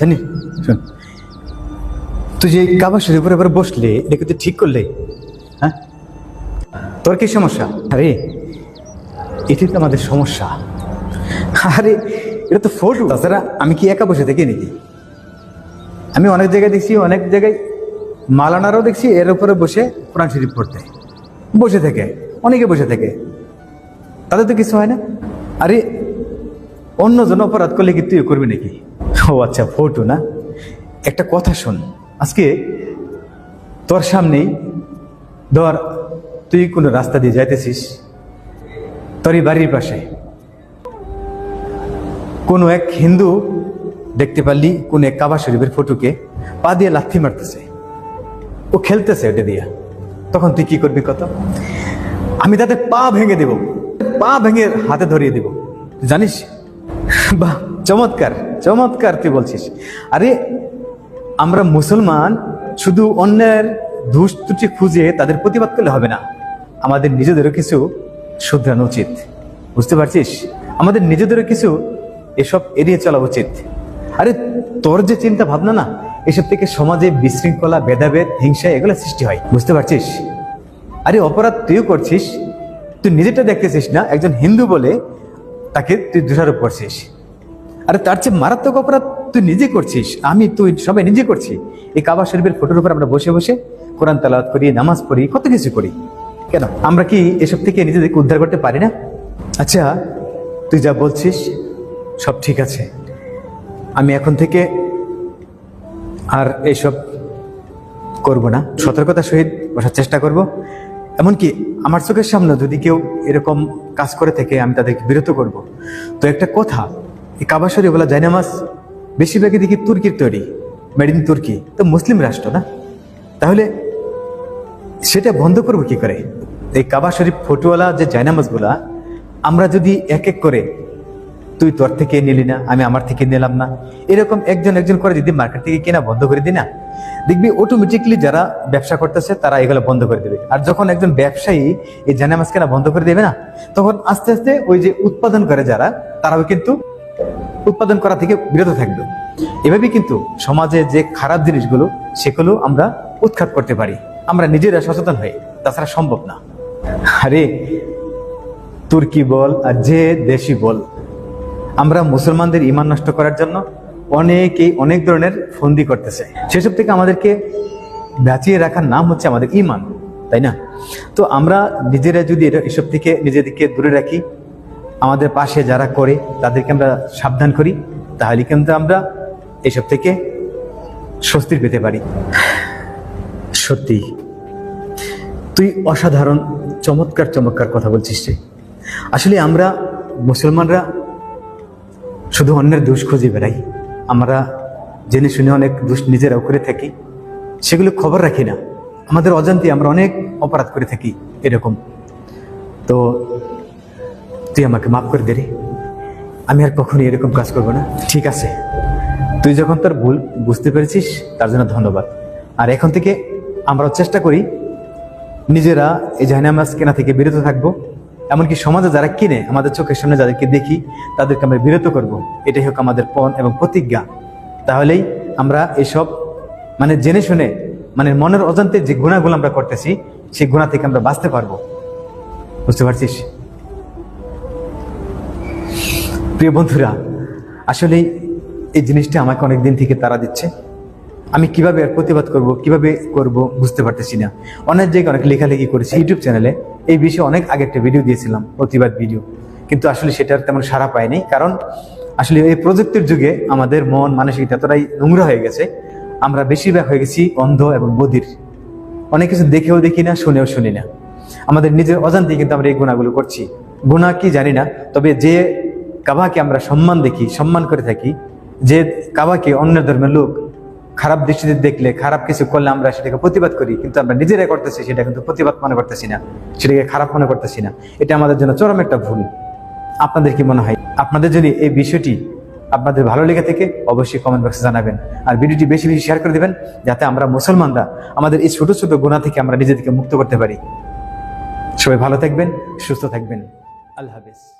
জানি শোন। তুই যে কাবা শরীফের উপরে বসলে, এটা কিন্তু ঠিক করলে? হ্যাঁ? তোর কি সমস্যা? আরে এটি তো আমাদের সমস্যা। আরে, এটা তো ফটো। তাছাড়া আমি কি একা বসে থাকি নাকি? আমি অনেক জায়গায় দেখছি, অনেক জায়গায় মালানারও দেখছি, এর উপরে বসে কোরআন শরীফ পড়তে। বসে থেকে, অনেকে বসে থাকে। তাদের তো কিছু হয় না। আরে, অন্যজন অপরাধ করলে কি তুই করবি নাকি? ও আচ্ছা ফটো না? একটা কথা শোন, আজকে তোর সামনেই ধর, তুই কোনো রাস্তা দিয়ে যাইতেছিস, তোরই বাড়ির পাশে। কোনো এক হিন্দু দেখতে পারলি, কোন এক কাবা শরীফের ফটোকে পা দিয়ে লাথি মারতেছে। ও খেলতেছে ওটা দিয়া। তখন তুই কি করবি কত? আমি তাদের পা ভেঙে দেব, পা ভেঙে হাতে ধরিয়ে দেব। জানিস? বাহ, চমৎকার। চমৎকার তুই বলছিস। আরে, আমরা মুসলমান, শুধু অন্যের দোষ ত্রুটি খুঁজে তাদের প্রতিবাদ করলে হবে না। আমাদের নিজেদেরও কিছু শুধরানো উচিত। বুঝতে পারছিস? আমাদের নিজেদেরও কিছু এসব এড়িয়ে চলা উচিত। আরে, তোর যে চিন্তা ভাবনা না, এসব থেকে সমাজে বিশৃঙ্খলা, ভেদাভেদ, হিংসা এগুলো সৃষ্টি হয়। বুঝতে পারছিস? আরে, অপরাধ তুইও করছিস। তুই নিজেটা দেখতেছিস না, একজন হিন্দু বলে তাকে তুই দোষারোপ করছিস। আরে তার চেয়ে মারাত্মক অপরাধ তুই নিজে করছিস। আমি, তুই সবাই নিজে করছি। এই কাবা শরীফের ফটোর উপর আমরা বসে বসে কোরআন তালাত করি, নামাজ পড়ি, কত কিছু করি। কেন? আমরা কি এসব থেকে নিজেদেরকে উদ্ধার করতে পারি না? আচ্ছা তুই যা বলছিস, সব ঠিক আছে। আমি এখন থেকে আর এইসব করব না। সতর্কতার সহিত বসার চেষ্টা করব। এমনকি আমার চোখের সামনে যদি কেউ এরকম কাজ করে থেকে, আমি তাদেরকে বিরত করব। তো একটা কথা এই কাবাসরি বলা জায়নামাজ বেশিরভাগই দেখি তুর্কির তৈরি মেড ইন তুর্কি। তো মুসলিম রাষ্ট্র না? তাহলে সেটা বন্ধ করব কি করে? এই কাবা শরীফ ফটোওয়ালা যে জায়নামাজগুলা আমরা যদি এক এক করে, তুই তোর থেকে নিলি না, আমি আমার থেকে নিলাম না, এরকম একজন একজন করে যদি মার্কেট থেকে কেনা বন্ধ করে দিই না, দেখবি অটোমেটিকলি যারা ব্যবসা করতেছে, তারা এগুলো বন্ধ করে দেবে। আর যখন একজন ব্যবসায়ী এই জানামাজ কেনা বন্ধ করে দেবে না, তখন আস্তে আস্তে ওই যে উৎপাদন করে যারা, তারাও কিন্তু উৎপাদন করা থেকে বিরত থাকবে। এভাবে কিন্তু সমাজে যে খারাপ জিনিসগুলো, সেগুলো আমরা উৎখাত করতে পারি। আমরা নিজেরা সচেতন হয়ে তাছাড়া সম্ভব না। আরে, তুর্কি বল আর যে দেশি বল, আমরা মুসলমানদের ইমান নষ্ট করার জন্য অনেকেই অনেক ধরনের ফন্দি করতেছে। সেসব থেকে আমাদেরকে বাঁচিয়ে রাখার নাম হচ্ছে আমাদের ইমান তাই না? তো আমরা নিজেরা যদি এটা, এসব থেকে নিজেদেরকে দূরে রাখি আমাদের পাশে যারা করে, তাদেরকে আমরা সাবধান করি, তাহলে কিন্তু আমরা এসব থেকে স্বস্তির পেতে পারি। সত্যি, তুই অসাধারণ, চমৎকার চমৎকার কথা বলছিস রে। আসলে আমরা মুসলমানরা শুধু অন্যের দোষ খুঁজে বেড়াই। আমরা জেনে শুনে অনেক দোষ নিজেরাও করে থাকি। সেগুলো খবর রাখি না। আমাদের অজান্তে আমরা অনেক অপরাধ করে থাকি এরকম। তো তুই আমাকে মাফ করে দে রে। আমি আর কখনই এরকম কাজ করব না। ঠিক আছে। তুই যখন তোর ভুল বুঝতে পেরেছিস, তার জন্য ধন্যবাদ। আর এখন থেকে আমরাও চেষ্টা করি নিজেরা এই জাহানামাজ কেনা থেকে বিরত থাকব। এমনকি সমাজে যারা কিনে, আমাদের চোখের সামনে যাদেরকে দেখি, তাদেরকে আমরা বিরত করব। এটাই হোক আমাদের পণ এবং প্রতিজ্ঞা। তাহলেই আমরা এসব মানে জেনে শুনে মানে মনের অজান্তে যে গুণাগুলো আমরা করতেছি, সেই গুণা থেকে আমরা বাঁচতে পারব। বুঝতে পারছিস? প্রিয় বন্ধুরা, আসলে এই জিনিসটা আমাকে অনেক দিন থেকে তারা দিচ্ছে। আমি কীভাবে এর প্রতিবাদ করব, কীভাবে করব বুঝতে পারতেছি না। অনেক জায়গায় অনেক লেখালেখি করেছি ইউটিউব চ্যানেলে। এই বিষয়ে অনেক আগে একটা ভিডিও দিয়েছিলাম, প্রতিবাদ ভিডিও। কিন্তু আসলে সেটার তেমন সারা পায়নি কারণ আসলে এই প্রযুক্তির যুগে আমাদের মন, মানসিকতা এতটাই নোংরা হয়ে গেছে। আমরা বেশিরভাগ হয়ে গেছি অন্ধ এবং বধির। অনেক কিছু দেখেও দেখি না, শুনেও শুনি না। আমাদের নিজের অজান্তেই কিন্তু আমরা এই গুণাগুলো করছি। গুণা কি জানি না, তবে যে কাবাকে আমরা সম্মান দেখি, সম্মান করে থাকি। যে কাবাকে অন্য ধর্মের লোক খারাপ দৃষ্টিতে দেখলে, খারাপ কিছু করলে আমরা সেটাকে প্রতিবাদ করি, কিন্তু আমরা নিজেরাই করতেছি সেটা কিন্তু প্রতিবাদ মনে করতেছি না, সেটাকে খারাপ মনে করতেছি না। এটা আমাদের জন্য চরম একটা ভুল। আপনাদের কি মনে হয়? আপনাদের যদি এই বিষয়টি আপনাদের ভালো লেগে থেকে, অবশ্যই কমেন্ট বক্সে জানাবেন। আর ভিডিওটি বেশি বেশি শেয়ার করে দেবেন, যাতে আমরা মুসলমানরা আমাদের এই ছোট ছোট গুণা থেকে আমরা নিজেদেরকে মুক্ত করতে পারি। সবাই ভালো থাকবেন, সুস্থ থাকবেন। আল্লাহ হাফেজ।